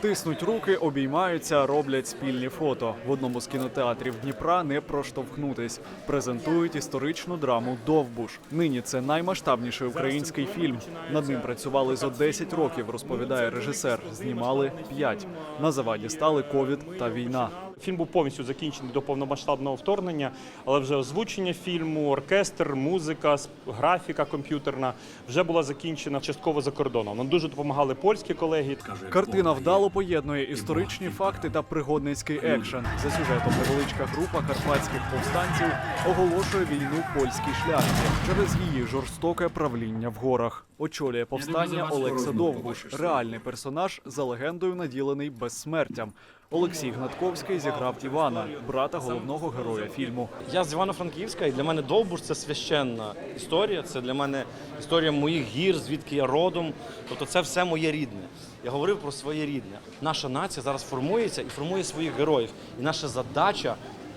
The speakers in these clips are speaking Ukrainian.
Тиснуть руки, обіймаються, роблять спільні фото. В одному з кінотеатрів Дніпра не проштовхнутись. Презентують історичну драму Довбуш. Нині це наймасштабніший український фільм. Над ним працювали за 10 років, розповідає режисер. Знімали 5. На заваді стали ковід та війна. Фільм був повністю закінчений до повномасштабного вторгнення, але вже озвучення фільму, оркестр, музика, графіка комп'ютерна вже була закінчена частково за кордоном. Нам дуже допомагали польські колеги. Картина вдало поєднує історичні факти та пригодницький екшен. За сюжетом невеличка група карпатських повстанців оголошує війну польській шляхті через її жорстоке правління в горах. Очолює повстання Олекса Довбуш, реальний персонаж за легендою наділений безсмертям. Олексій Гнатковський зіграв Івана, брата головного героя фільму. Я з Івано-Франківська, і для мене Довбуш це священна історія. Це для мене історія моїх гір, звідки я родом. Тобто це все моє рідне. Я говорив про своє рідне. Наша нація зараз формується і формує своїх героїв. І наша задача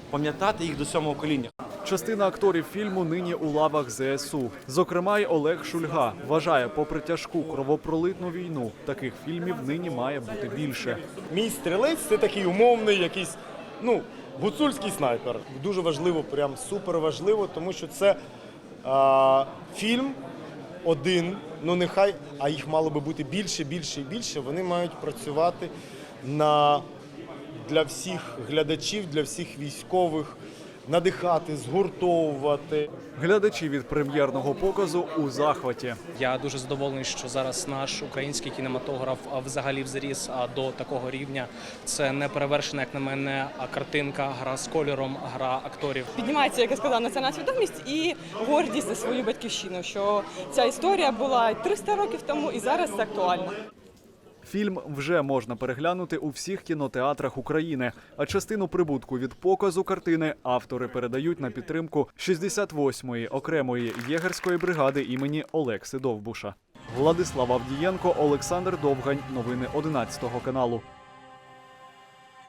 пам'ятати їх до сьомого коління. Частина акторів фільму нині у лавах ЗСУ. Зокрема, й Олег Шульга вважає, попри тяжку кровопролитну війну, таких фільмів нині має бути більше. Мій стрілець це такий умовний якийсь, ну, гуцульський снайпер. Дуже важливо, прям супер важливо, тому що це а, фільм один, ну нехай, а їх мало би бути більше, більше і більше. Вони мають працювати на для всіх глядачів, для всіх військових, надихати, згуртовувати. Глядачі від прем'єрного показу у захваті. Я дуже задоволений, що зараз наш український кінематограф взагалі взріс до такого рівня. Це не перевершена, як на мене, а картинка, гра з кольором, гра акторів. піднімається, як я сказала, національна свідомість і гордість за свою батьківщину. Що ця історія була 300 років тому і зараз це актуально. Фільм вже можна переглянути у всіх кінотеатрах України. А частину прибутку від показу картини автори передають на підтримку 68-ї окремої єгерської бригади імені Олекси Довбуша. Владислав Авдієнко, Олександр Довгань. Новини 11 каналу.